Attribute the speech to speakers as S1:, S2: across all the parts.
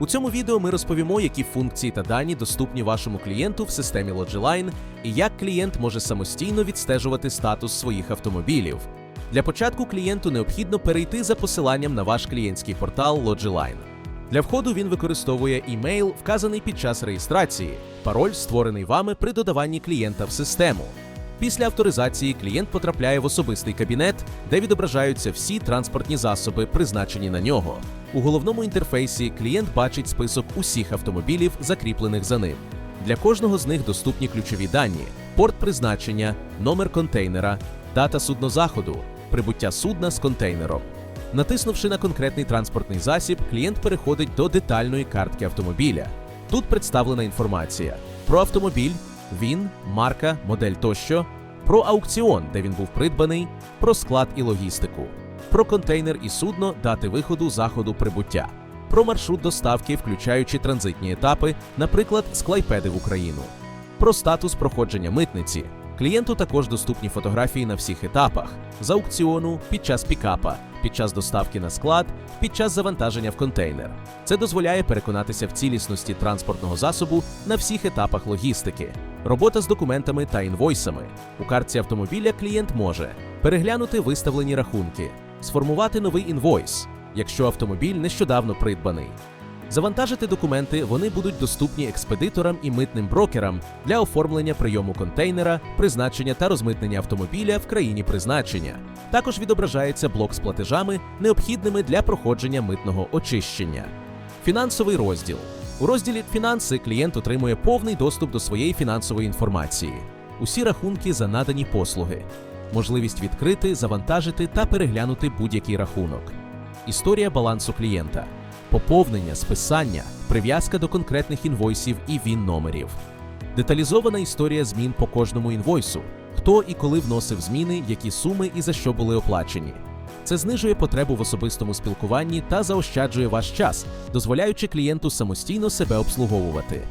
S1: У цьому відео ми розповімо, які функції та дані доступні вашому клієнту в системі Logiline і як клієнт може самостійно відстежувати статус своїх автомобілів. Для початку клієнту необхідно перейти за посиланням на ваш клієнтський портал Logiline. Для входу він використовує імейл, вказаний під час реєстрації, пароль, створений вами при додаванні клієнта в систему. Після авторизації клієнт потрапляє в особистий кабінет, де відображаються всі транспортні засоби, призначені на нього. У головному інтерфейсі клієнт бачить список усіх автомобілів, закріплених за ним. Для кожного з них доступні ключові дані: порт призначення, номер контейнера, дата суднозаходу, прибуття судна з контейнером. Натиснувши на конкретний транспортний засіб, клієнт переходить до детальної картки автомобіля. Тут представлена інформація про автомобіль, він, марка, модель тощо, про аукціон, де він був придбаний, про склад і логістику, про контейнер і судно, дати виходу, заходу, прибуття, про маршрут доставки, включаючи транзитні етапи, наприклад, з Клайпеди в Україну, про статус проходження митниці. Клієнту також доступні фотографії на всіх етапах: з аукціону, під час пікапа, під час доставки на склад, під час завантаження в контейнер. Це дозволяє переконатися в цілісності транспортного засобу на всіх етапах логістики. Робота з документами та інвойсами. У картці автомобіля клієнт може переглянути виставлені рахунки, сформувати новий інвойс, якщо автомобіль нещодавно придбаний. Завантажити документи вони будуть доступні експедиторам і митним брокерам для оформлення прийому контейнера, призначення та розмитнення автомобіля в країні призначення. Також відображається блок з платежами, необхідними для проходження митного очищення. Фінансовий розділ. У розділі Фінанси клієнт отримує повний доступ до своєї фінансової інформації, усі рахунки за надані послуги, можливість відкрити, завантажити та переглянути будь-який рахунок. Історія балансу клієнта, поповнення, списання, прив'язка до конкретних інвойсів і він номерів. Деталізована історія змін по кожному інвойсу, хто і коли вносив зміни, які суми і за що були оплачені. Це знижує потребу в особистому спілкуванні та заощаджує ваш час, дозволяючи клієнту самостійно себе обслуговувати.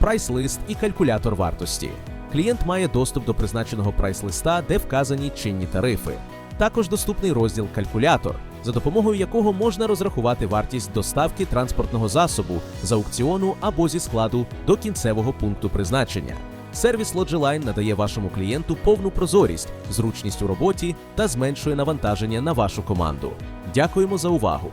S1: Прайс-лист і калькулятор вартості. Клієнт має доступ до призначеного прайс-листа, де вказані чинні тарифи. Також доступний розділ Калькулятор, за допомогою якого можна розрахувати вартість доставки транспортного засобу з аукціону або зі складу до кінцевого пункту призначення. Сервіс Logiline надає вашому клієнту повну прозорість, зручність у роботі та зменшує навантаження на вашу команду. Дякуємо за увагу!